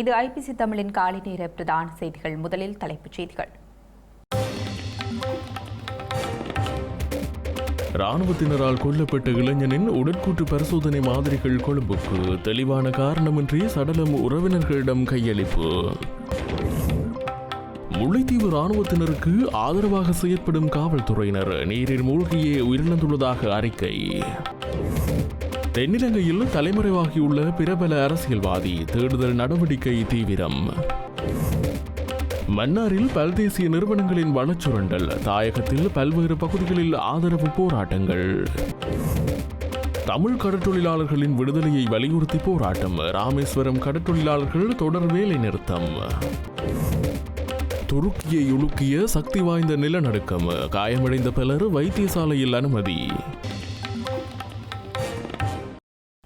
இது ஐபிசி தமிழின் காலை நேர பிரதான செய்திகள். முதலில் தலைப்புச் செய்திகள். ராணுவத்தினரால் கொல்லப்பட்ட இளைஞனின் உடற்கூற்று பரிசோதனை மாதிரிகள் கொழும்புக்கு தெளிவான காரணமின்றி சடலம் உறவினர்களிடம் கையளிப்பு. முல்லைத்தீவு ராணுவத்தினருக்கு ஆதரவாக செயற்படும் காவல்துறையினர் நீரில் மூழ்கியே உயிரிழந்துள்ளதாக அறிக்கை. தென்னிலங்கையில் தலைமறைவாகியுள்ள பிரபல அரசியல்வாதி தேடுதல் நடவடிக்கை தீவிரம். மன்னாரில் பல்தேசிய நிறுவனங்களின் வளச்சுரண்டல் தாயகத்தில் பல்வேறு பகுதிகளில் ஆதரவு போராட்டங்கள். தமிழ் கடற்தொழிலாளர்களின் விடுதலையை வலியுறுத்தி போராட்டம் ராமேஸ்வரம் கடற்தொழிலாளர்கள் தொடர் வேலை நிறுத்தம். துருக்கியை உலுக்கிய சக்தி வாய்ந்த நிலநடுக்கம் காயமடைந்த பலர் வைத்தியசாலையில் அனுமதி.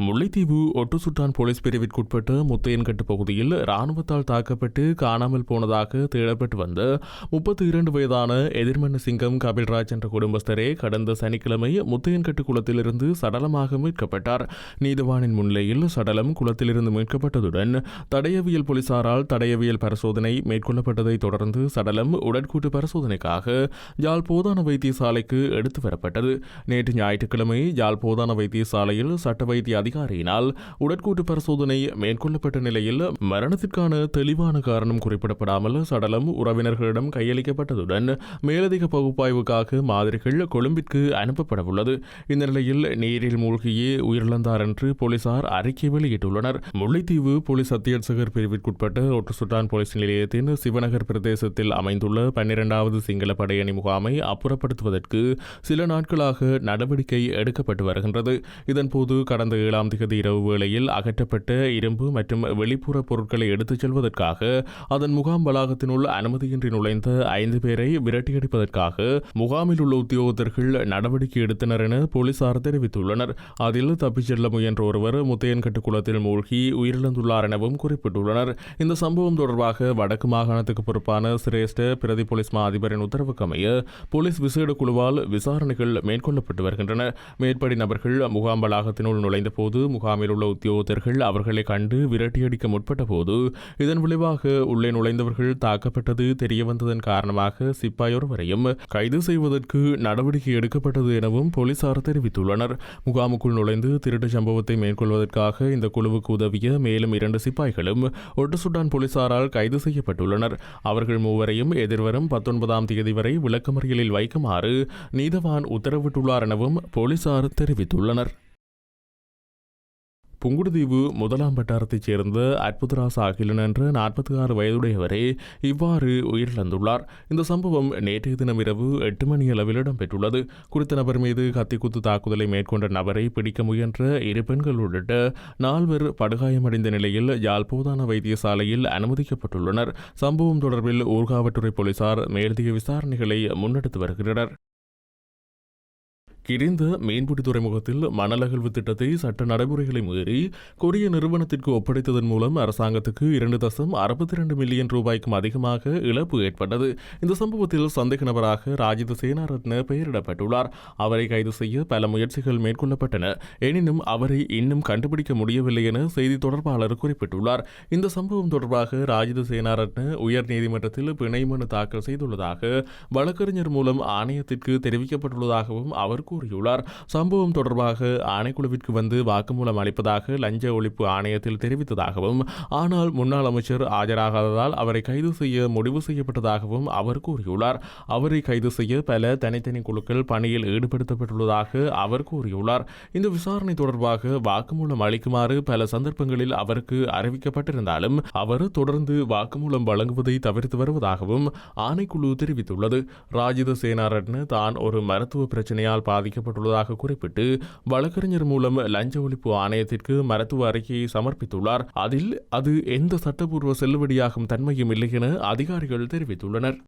முல்லைத்தீவு ஒட்டுசுட்டான் போலீஸ் பிரிவிற்குட்பட்ட முத்தையன்கட்டு பகுதியில் ராணுவத்தால் தாக்கப்பட்டு காணாமல் போனதாக தேடப்பட்டு வந்த முப்பத்தி இரண்டு வயதான எதிர்மன்ன சிங்கம் கபில்ராஜ் என்ற குடும்பஸ்தரே கடந்த சனிக்கிழமை முத்தையன்கட்டு குளத்திலிருந்து சடலமாக மீட்கப்பட்டார். நீதிவானின் முன்னிலையில் சடலம் குளத்திலிருந்து மீட்கப்பட்டதுடன் தடயவியல் போலீசாரால் தடயவியல் பரிசோதனை மேற்கொள்ளப்பட்டதை தொடர்ந்து சடலம் உடற்கூட்டு பரிசோதனைக்காக யாழ் போதான வைத்தியசாலைக்கு எடுத்து வரப்பட்டது. நேற்று ஞாயிற்றுக்கிழமை யாழ் போதான வைத்தியசாலையில் சட்ட வைத்திய அதிகாரியினால் உடற்கூட்டு பரிசோதனை மேற்கொள்ளப்பட்ட நிலையில் மரணத்திற்கான தெளிவான காரணம் குறிப்பிடப்படாமல் சடலம் உறவினர்களிடம் கையளிக்கப்பட்டதுடன் மேலதிக பகுப்பாய்வுக்காக மாதிரிகள் கொழும்பிற்கு அனுப்பப்படவுள்ளது. இந்த நிலையில் நீரில் மூழ்கியே உயிரிழந்தார் என்று போலீசார் அறிக்கை வெளியிட்டுள்ளனர். முல்லைத்தீவு போலீஸ் அத்தியட்சகர் பிரிவிற்குட்பட்ட ஒற்றுசுட்டான் போலீஸ் நிலையத்தின் சிவநகர் பிரதேசத்தில் அமைந்துள்ள பன்னிரண்டாவது சிங்கள படையணி முகாமை அப்புறப்படுத்துவதற்கு சில நாட்களாக நடவடிக்கை எடுக்கப்பட்டு வருகின்றது. இதன்போது கடந்த ஏழாம் திகதி இரவு வேளையில் அகற்றப்பட்ட இரும்பு மற்றும் வெளிப்புற பொருட்களை எடுத்துச் செல்வதற்காக அதன் முகாம் வளாகத்தினுள் அனுமதியின்றி நுழைந்த ஐந்து பேரை விரட்டியடிப்பதற்காக முகாமில் உள்ள உத்தியோகத்தர்கள் நடவடிக்கை எடுத்தனர் என போலீசார் தெரிவித்துள்ளனர். அதில் தப்பிச் செல்ல முயன்ற ஒருவர் முத்தையன்கட்டு குளத்தில் மூழ்கி உயிரிழந்துள்ளார் எனவும் குறிப்பிட்டுள்ளனர். இந்த சம்பவம் தொடர்பாக வடக்கு மாகாணத்துக்கு பொறுப்பான சிரேஷ்ட பிரதி போலீஸ் மா அதிபரின் உத்தரவுக்கமைய போலீஸ் விசேட குழுவால் விசாரணைகள் மேற்கொள்ளப்பட்டு வருகின்றன. மேற்படி நபர்கள் முகாம் வளாகத்தினுள் நுழைந்த போது முகாமில் உள்ள உத்தியோகத்தர்கள் அவர்களை கண்டு விரட்டியடிக்க முற்பட்ட போது இதன் விளைவாக உள்ளே நுழைந்தவர்கள் தாக்கப்பட்டது தெரியவந்ததன் காரணமாக சிப்பாயொருவரையும் கைது செய்வதற்கு நடவடிக்கை எடுக்கப்பட்டது எனவும் போலீசார் தெரிவித்துள்ளனர். முகாமுக்குள் நுழைந்து திருட்டு சம்பவத்தை மேற்கொள்வதற்காக இந்த குழுவுக்கு உதவிய மேலும் இரண்டு சிப்பாய்களும் ஒட்டுசுட்டான் போலீசாரால் கைது செய்யப்பட்டுள்ளனர். அவர்கள் மூவரையும் எதிர்வரும் பத்தொன்பதாம் தேதி வரை விளக்கமறியலில் வைக்குமாறு நீதவான் உத்தரவிட்டுள்ளார் எனவும் போலீசார் தெரிவித்துள்ளனர். புங்குடுதீவு முதலாம் வட்டாரத்தைச் சேர்ந்த அற்புதராச அகிலன் என்ற நாற்பத்தி ஆறு வயதுடையவரே இவ்வாறு உயிரிழந்துள்ளார். இந்த சம்பவம் நேற்றைய தினம் இரவு எட்டு மணி அளவில் இடம்பெற்றுள்ளது. குறித்த நபர் மீது கத்திக்குத்து தாக்குதலை மேற்கொண்ட நபரை பிடிக்க முயன்ற இரு பெண்கள் உள்ளிட்ட நால்வர் படுகாயமடைந்த நிலையில் யாழ்ப்போதான வைத்தியசாலையில் அனுமதிக்கப்பட்டுள்ளனர். சம்பவம் தொடர்பில் ஊர்காவற்றுறை போலீசார் மேலதிக விசாரணைகளை முன்னெடுத்து வருகின்றனர். கிரிந்த மீன்பிடி துறைமுகத்தில் மணலகழ்வு திட்டத்தை சட்ட நடைமுறைகளை மீறி கொரிய நிறுவனத்திற்கு ஒப்படைத்ததன் மூலம் அரசாங்கத்துக்கு இரண்டு தசம் அறுபத்தி இரண்டு மில்லியன் ரூபாய்க்கும் அதிகமாக இழப்பு ஏற்பட்டது. இந்த சம்பவத்தில் சந்தேக நபராக ராஜித சேனாரத்ன பெயரிடப்பட்டுள்ளார். அவரை கைது செய்ய பல முயற்சிகள் மேற்கொள்ளப்பட்டன. எனினும் அவரை இன்னும் கண்டுபிடிக்க முடியவில்லை என செய்தி தொடர்பாளர் குறிப்பிட்டுள்ளார். இந்த சம்பவம் தொடர்பாக ராஜித சேனாரத்ன உயர் நீதிமன்றத்தில் பிணை மனு தாக்கல் செய்துள்ளதாக வழக்கறிஞர் மூலம் ஆணையத்திற்கு தெரிவிக்கப்பட்டுள்ளதாகவும் அவர் கூறியுள்ளார். சம்பவம் தொடர்பாக ஆணைக்குழுவிற்கு வந்து வாக்குமூலம் அளிப்பதாக லஞ்ச ஒழிப்பு ஆணையத்தில் தெரிவித்ததாகவும் ஆனால் முன்னாள் அமைச்சர் ஆஜராகாததால் அவரை கைது செய்ய முடிவு செய்யப்பட்டதாகவும் அவர் கூறியுள்ளார். அவரை கைது செய்ய பல தனித்தனி குழுக்கள் பணியில் ஈடுபடுத்தப்பட்டுள்ளதாக அவர் கூறியுள்ளார். இந்த விசாரணை தொடர்பாக வாக்குமூலம் அளிக்குமாறு பல சந்தர்ப்பங்களில் அவருக்கு அறிவிக்கப்பட்டிருந்தாலும் அவர் தொடர்ந்து வாக்குமூலம் வழங்குவதை தவிர்த்து வருவதாகவும் ஆணைக்குழு தெரிவித்துள்ளது. ராஜித சேனாரட்ன தான் ஒரு மருத்துவ பிரச்சனையால் பாதிக்கப்பட்டுள்ளதாக குறிப்பிட்டு வழக்கறிஞர் மூலம் லஞ்ச ஒழிப்பு ஆணையத்திற்கு மருத்துவ அறிக்கையை சமர்ப்பித்துள்ளார். அதில் அது எந்த சட்டப்பூர்வ செல்லுபடியாகும் தன்மையும் இல்லை என அதிகாரிகள் தெரிவித்துள்ளனர்.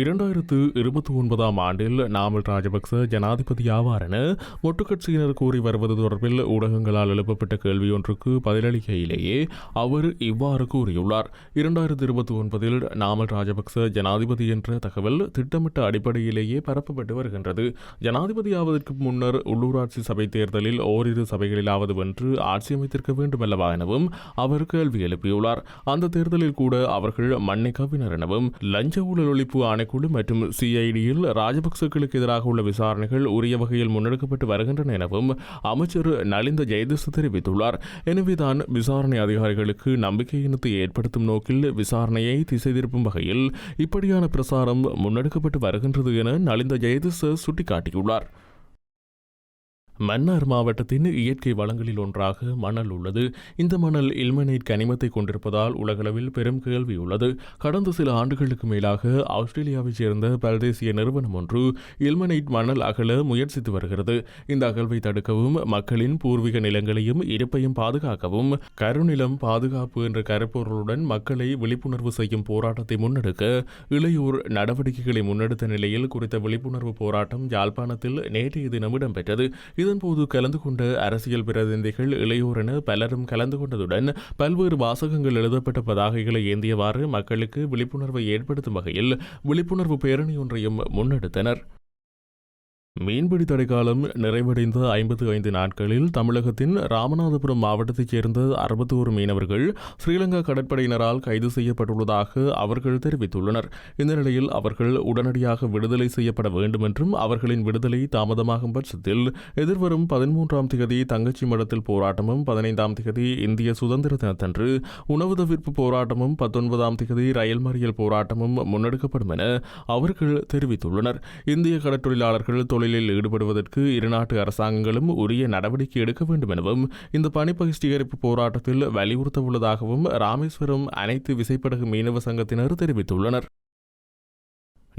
இரண்டாயிரத்து இருபத்தி ஒன்பதாம் ஆண்டில் நாமல் ராஜபக்ச ஜனாதிபதி ஆவார் என ஒட்டுக்கட்சியினர் கூறி வருவது தொடர்பில் ஊடகங்களால் எழுப்பப்பட்ட கேள்வி ஒன்றுக்கு பதிலளிக்கையிலேயே அவர் இவ்வாறு கூறியுள்ளார். இரண்டாயிரத்து இருபத்தி ஒன்பதில் நாமல் ராஜபக்ச ஜனாதிபதி என்ற தகவல் திட்டமிட்ட அடிப்படையிலேயே பரப்பப்பட்டு வருகின்றது. ஜனாதிபதி ஆவதற்கு முன்னர் உள்ளூராட்சி சபை தேர்தலில் ஓரிரு சபைகளிலாவது வென்று ஆட்சி அமைத்திருக்க வேண்டுமல்லவா எனவும் அவர் கேள்வி எழுப்பியுள்ளார். அந்த தேர்தலில் கூட அவர்கள் மண்ணை கவினர் எனவும் லஞ்ச ஊழல் ஒழிப்பு ஆணை ஆணைக்குழு மற்றும் சிஐடியில் ராஜபக்சேக்களுக்கு எதிராக உள்ள விசாரணைகள் உரிய வகையில் முன்னெடுக்கப்பட்டு வருகின்றன எனவும் அமைச்சர் நலிந்த ஜெயதிஸ் தெரிவித்துள்ளார். எனவேதான் விசாரணை அதிகாரிகளுக்கு நம்பிக்கையினத்தை ஏற்படுத்தும் நோக்கில் விசாரணையை திசை திருப்பும் வகையில் இப்படியான பிரசாரம் முன்னெடுக்கப்பட்டு வருகின்றது என நலிந்த ஜெயதிஸ் சுட்டிக்காட்டியுள்ளார். மன்னார் மாவட்டத்தின் இயற்கை வளங்களில் ஒன்றாக மணல் உள்ளது. இந்த மணல் இல்மனைட் கனிமத்தை கொண்டிருப்பதால் உலகளவில் பெரும் கேள்வி உள்ளது. கடந்த சில ஆண்டுகளுக்கு மேலாக ஆஸ்திரேலியாவைச் சேர்ந்த பல்தேசிய நிறுவனம் ஒன்று இல்மனைட் மணல் அகல முயற்சித்து வருகிறது. இந்த அகழ்வை தடுக்கவும் மக்களின் பூர்வீக நிலங்களையும் இருப்பையும் பாதுகாக்கவும் கருநிலம் பாதுகாப்பு என்ற கருப்பொருளுடன் மக்களை விழிப்புணர்வு செய்யும் போராட்டத்தை முன்னெடுக்க இளையோர் நடவடிக்கைகளை முன்னெடுத்த நிலையில் குறித்த விழிப்புணர்வு போராட்டம் யாழ்ப்பாணத்தில் நேற்றைய தினம் இடம்பெற்றது. இதன்போது கலந்து கொண்ட அரசியல் பிரதிநிதிகள் இளையோர் என பலரும் கலந்து கொண்டதுடன் பல்வேறு வாசகங்கள் எழுதப்பட்ட பதாகைகளை ஏந்தியவாறு மக்களுக்கு விழிப்புணர்வை ஏற்படுத்தும் வகையில் விழிப்புணர்வு பேரணி ஒன்றையும் முன்னெடுத்தனர். மீன்பிடி தடைக்காலம் நிறைவடைந்த ஐம்பத்து ஐந்து நாட்களில் தமிழகத்தின் ராமநாதபுரம் மாவட்டத்தைச் சேர்ந்த அறுபத்தோரு மீனவர்கள் ஸ்ரீலங்கா கடற்படையினரால் கைது செய்யப்பட்டுள்ளதாக அவர்கள் தெரிவித்துள்ளனர். இந்த நிலையில் அவர்கள் உடனடியாக விடுதலை செய்யப்பட வேண்டும் என்றும் அவர்களின் விடுதலை தாமதமாகும் பட்சத்தில் எதிர்வரும் பதிமூன்றாம் தேதி தங்கச்சி மடத்தில் போராட்டமும் பதினைந்தாம் தேதி இந்திய சுதந்திர தினத்தன்று உணவு தவிர்ப்பு போராட்டமும் பத்தொன்பதாம் தேதி ரயில் மறியல் போராட்டமும் முன்னெடுக்கப்படும் என அவர்கள் தெரிவித்துள்ளனர். இந்திய கடற்றொழிலாளர்கள் தொழிலில் ஈடுபடுவதற்கு இருநாட்டு அரசாங்கங்களும் உரிய நடவடிக்கை எடுக்க வேண்டும் எனவும் இந்த பணி பகிஷ்டீகரிப்பு போராட்டத்தில் வலியுறுத்த உள்ளதாகவும் ராமேஸ்வரம் அனைத்து விசைப்படகு மீனவ சங்கத்தினர் தெரிவித்துள்ளனர்.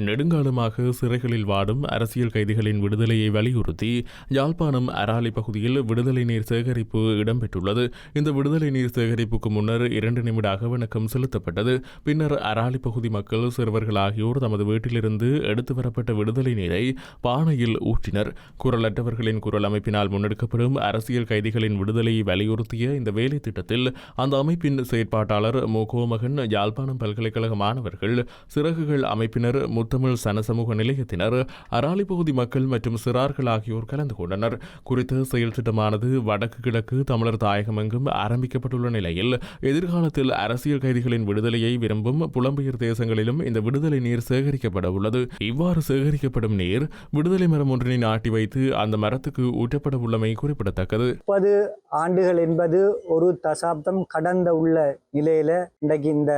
நெடுங்காலமாக சிறைகளில் வாடும் அரசியல் கைதிகளின் விடுதலையை வலியுறுத்தி யாழ்ப்பாணம் அராலி பகுதியில் விடுதலை நீர் சேகரிப்பு இடம்பெற்றுள்ளது. இந்த விடுதலை நீர் சேகரிப்புக்கு முன்னர் இரண்டு நிமிட அகவணக்கம் செலுத்தப்பட்டது. பின்னர் அராலி பகுதி மக்கள் சிறுவர்கள் ஆகியோர் தமது வீட்டிலிருந்து எடுத்து வரப்பட்ட விடுதலை நீரை பானையில் ஊற்றினர். குரலற்றவர்களின் குரல் அமைப்பினால் முன்னெடுக்கப்படும் அரசியல் கைதிகளின் விடுதலையை வலியுறுத்திய இந்த வேலை திட்டத்தில் அந்த அமைப்பின் செயற்பாட்டாளர் மு கோமகன் யாழ்ப்பாணம் பல்கலைக்கழக மாணவர்கள் சிறகுகள் அமைப்பினர் முத்தமிழ் சனசமூக நிலையத்தினர் அராலி பகுதி மக்கள் மற்றும் சிறார்கள் ஆகியோர் கலந்து கொண்டனர். குறித்த செயல் திட்டமானது வடக்கு கிழக்கு தமிழர் தாயகமெங்கும் ஆரம்பிக்கப்பட்டுள்ள நிலையில் எதிர்காலத்தில் அரசியல் கைதிகளின் விடுதலையை விரும்பும் புலம்பெயர் தேசங்களிலும் இந்த விடுதலை நீர் சேகரிக்கப்பட உள்ளது. இவ்வாறு சேகரிக்கப்படும் நீர் விடுதலை மரம் ஒன்றினை நாட்டி வைத்து அந்த மரத்துக்கு ஊற்றப்பட உள்ளமை குறிப்பிடத்தக்கது. முப்பது ஆண்டுகள் என்பது ஒரு தசாப்தம் கடந்த உள்ள நிலையில இன்றைக்கு இந்த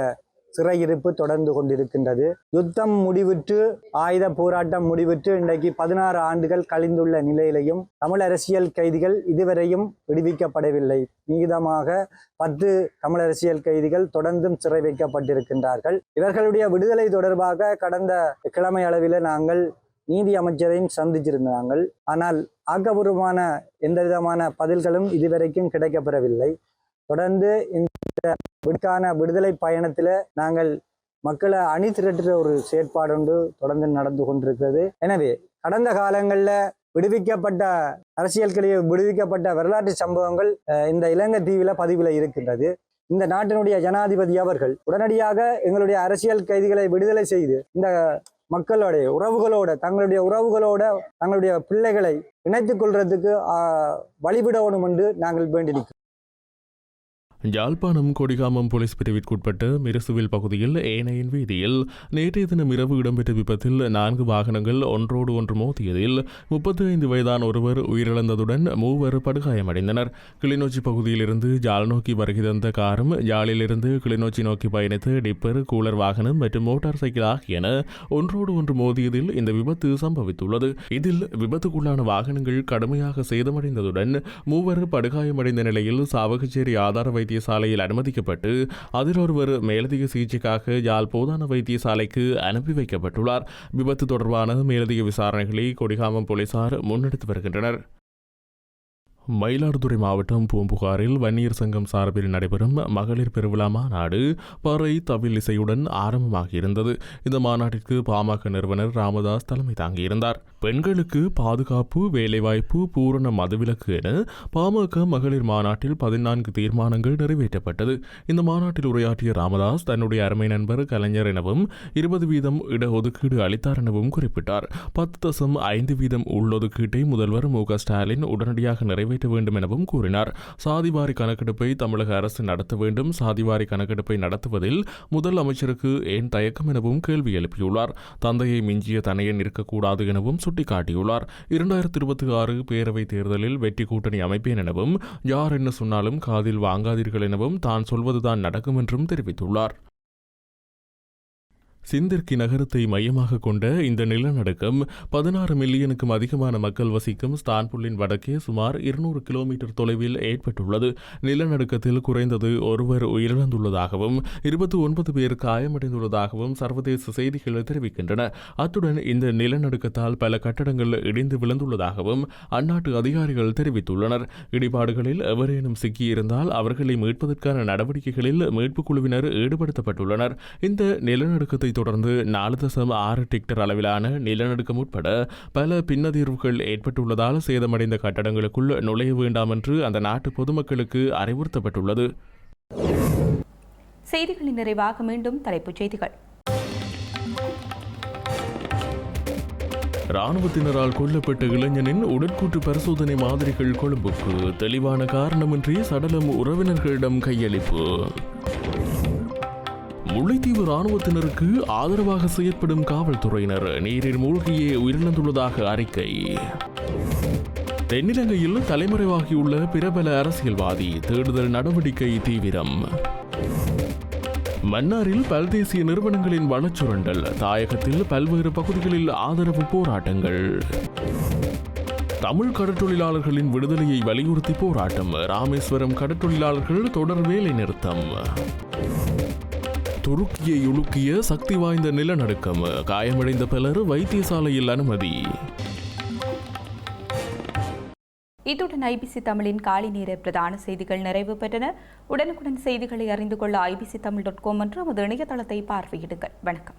சிறையிருப்பு தொடர்ந்து கொண்டிருக்கின்றது. யுத்தம் முடிவுற்று ஆயுத போராட்டம் முடிவுற்று இன்றைக்கு பதினாறு ஆண்டுகள் கழிந்துள்ள நிலையிலையும் தமிழ் அரசியல் கைதிகள் இதுவரையும் விடுவிக்கப்படவில்லை. மீதமாக பத்து தமிழ் அரசியல் கைதிகள் தொடர்ந்தும் சிறை வைக்கப்பட்டிருக்கின்றார்கள். இவர்களுடைய விடுதலை தொடர்பாக கடந்த கிழமை அளவில் நாங்கள் நீதி அமைச்சரையும் சந்திச்சிருந்தாங்கள் ஆனால் ஆக்கப்பூர்வமான எந்த விதமான பதில்களும் இதுவரைக்கும் கிடைக்கப்பெறவில்லை. தொடர்ந்து இந்த விடுக்கான விடுதலை பயணத்தில் நாங்கள் மக்களை அணி திரட்டுற ஒரு செயற்பாடு ஒன்று தொடர்ந்து நடந்து கொண்டிருக்கிறது. எனவே கடந்த காலங்களில் விடுவிக்கப்பட்ட அரசியல் விடுவிக்கப்பட்ட வரலாற்று சம்பவங்கள் இந்த இலங்கை தீவில் பதிவில் இருக்கின்றது. இந்த நாட்டினுடைய ஜனாதிபதி அவர்கள் உடனடியாக எங்களுடைய அரசியல் கைதிகளை விடுதலை செய்து இந்த மக்களுடைய உறவுகளோட தங்களுடைய உறவுகளோட தங்களுடைய பிள்ளைகளை இணைத்துக் கொள்றதுக்கு வழிவிடணும் என்று நாங்கள் வேண்டி யாழ்ப்பாணம் கொடிகாமம் போலீஸ் பிரிவிற்குட்பட்ட மிரசுவில் பகுதியில் ஏனையின் வீதியில் நேற்றைய தினம் இரவு இடம்பெற்ற விபத்தில் நான்கு வாகனங்கள் ஒன்றோடு ஒன்று மோதியதில் முப்பத்தி ஐந்து வயதான ஒருவர் உயிரிழந்ததுடன் மூவர் படுகாயமடைந்தனர். கிளிநொச்சி பகுதியிலிருந்து ஜால் நோக்கி வருகை தந்த காரும் ஜாலிலிருந்து கிளிநொச்சி நோக்கி பயணித்த டிப்பர் கூலர் வாகனம் மற்றும் மோட்டார் சைக்கிள் ஆகியன ஒன்றோடு ஒன்று மோதியதில் இந்த விபத்து சம்பவித்துள்ளது. இதில் விபத்துக்குள்ளான வாகனங்கள் கடுமையாக சேதமடைந்ததுடன் மூவர் படுகாயமடைந்த நிலையில் சாவகச்சேரி ஆதார வைத்து வைத்தியசாலையில் அனுமதிக்கப்பட்டு அதில் ஒருவர் மேலதிக சிகிச்சைக்காக யாழ் போதான வைத்தியசாலைக்கு அனுப்பி வைக்கப்பட்டுள்ளார். விபத்து தொடர்பான மேலதிக விசாரணைகளை கொடிகாமம் போலீசார் முன்னெடுத்து வருகின்றனர். மயிலாடுதுறை மாவட்டம் பூம்புகாரில் வன்னியர் சங்கம் சார்பில் நடைபெறும் மகளிர் பெருவிழா மாநாடு பறை தவில் இசையுடன் ஆரம்பமாகியிருந்தது. இந்த மாநாட்டிற்கு பாமக நிறுவனர் ராமதாஸ் தலைமை தாங்கியிருந்தார். பெண்களுக்கு பாதுகாப்பு வேலைவாய்ப்பு பூரண மதுவிலக்கு என பாமக மகளிர் மாநாட்டில் பதினான்கு தீர்மானங்கள் நிறைவேற்றப்பட்டது. இந்த மாநாட்டில் உரையாற்றிய ராமதாஸ் தன்னுடைய அருமை நண்பர் கலைஞர் எனவும் இருபது வீதம் இடஒதுக்கீடு அளித்தார் எனவும் குறிப்பிட்டார். பத்து தசம் ஐந்து வீதம் உள்ளொதுக்கீட்டை முதல்வர் மு க ஸ்டாலின் உடனடியாக நிறைவேற்ற வேண்டும் எனவும் கூறினார். சாதிவாரி கணக்கெடுப்பை தமிழக அரசு நடத்த வேண்டும். சாதிவாரி கணக்கெடுப்பை நடத்துவதில் முதல் அமைச்சருக்கு ஏன் தயக்கம் எனவும் கேள்வி எழுப்பியுள்ளார். தந்தையை மிஞ்சிய தனையன் இருக்கக்கூடாது எனவும் சுட்டிக்காட்டியுள்ளார். இரண்டாயிரத்தி இருபத்தி ஆறு பேரவைத் தேர்தலில் வெற்றி கூட்டணி அமைப்பேன் எனவும் யார் என்ன சொன்னாலும் காதில் வாங்காதீர்கள் எனவும் தான் சொல்வதுதான் நடக்கும் என்றும் தெரிவித்துள்ளார். சிந்திர்கி நகரத்தை மையமாக கொண்ட இந்த நிலநடுக்கம் பதினாறு மில்லியனுக்கும் அதிகமான மக்கள் வசிக்கும் ஸ்தான்புல்லின் வடக்கே சுமார் இருநூறு கிலோமீட்டர் தொலைவில் ஏற்பட்டுள்ளது. நிலநடுக்கத்தில் குறைந்தது ஒருவர் உயிரிழந்துள்ளதாகவும் இருபத்தி ஒன்பது பேர் காயமடைந்துள்ளதாகவும் சர்வதேச செய்திகள் தெரிவிக்கின்றன. அத்துடன் இந்த நிலநடுக்கத்தால் பல கட்டடங்கள் இடிந்து விழுந்துள்ளதாகவும் அந்நாட்டு அதிகாரிகள் தெரிவித்துள்ளனர். இடிபாடுகளில் எவரேனும் சிக்கியிருந்தால் அவர்களை மீட்பதற்கான நடவடிக்கைகளில் மீட்புக் குழுவினர் ஈடுபடுத்தப்பட்டுள்ளனர். இந்த நிலநடுக்கத்தை தொடர்ந்து நாலு தசம் ஆறு டிக்டர் அளவிலான நிலநடுக்கம் உட்பட பல பின்னதிர்வுகள் ஏற்பட்டுள்ளதால் சேதமடைந்த கட்டடங்களுக்குள் நுழைய வேண்டாம் என்று அந்த நாட்டு பொதுமக்களுக்கு அறிவுறுத்தப்பட்டுள்ளது. செய்திகளின் நிறைவாக மீண்டும் தலைப்புச் செய்திகள். ராணுவத்தினரால் கொல்லப்பட்ட இளைஞனின் உடற்கூற்று பரிசோதனை மாதிரிகள் கொழும்புக்கு தெளிவான காரணமின்றி சடலம் உறவினர்களிடம் கையளிப்பு. முல்லைத்தீவு ராணுவத்தினருக்கு ஆதரவாக செயற்படும் காவல்துறையினர் நீரில் மூழ்கியே உயிரிழந்துள்ளதாக அறிக்கை. தென்னிலங்கையில் தலைமறைவாகியுள்ள பிரபல அரசியல்வாதி தேடுதல் நடவடிக்கை தீவிரம். மன்னாரில் பல்தேசிய நிறுவனங்களின் வளச்சுரண்டல் தாயகத்தில் பல்வேறு பகுதிகளில் ஆதரவு போராட்டங்கள். தமிழ் கடற்றொழிலாளர்களின் விடுதலையை வலியுறுத்தி போராட்டம் ராமேஸ்வரம் கடற்றொழிலாளர்கள் தொடர் வேலை நிறுத்தம். துருக்கியை உலுக்கிய சக்தி வாய்ந்த நிலநடுக்கம் காயமடைந்த பலர் வைத்தியசாலையில் அனுமதி. இத்துடன் ஐபிசி தமிழின் காலை நேர பிரதான செய்திகள் நிறைவு பெற்றன. உடனுக்குடன் செய்திகளை அறிந்து கொள்ள ஐபிசி தமிழ் டாட் காம் என்ற நமது இணையதளத்தை பார்வையிடுங்கள். வணக்கம்.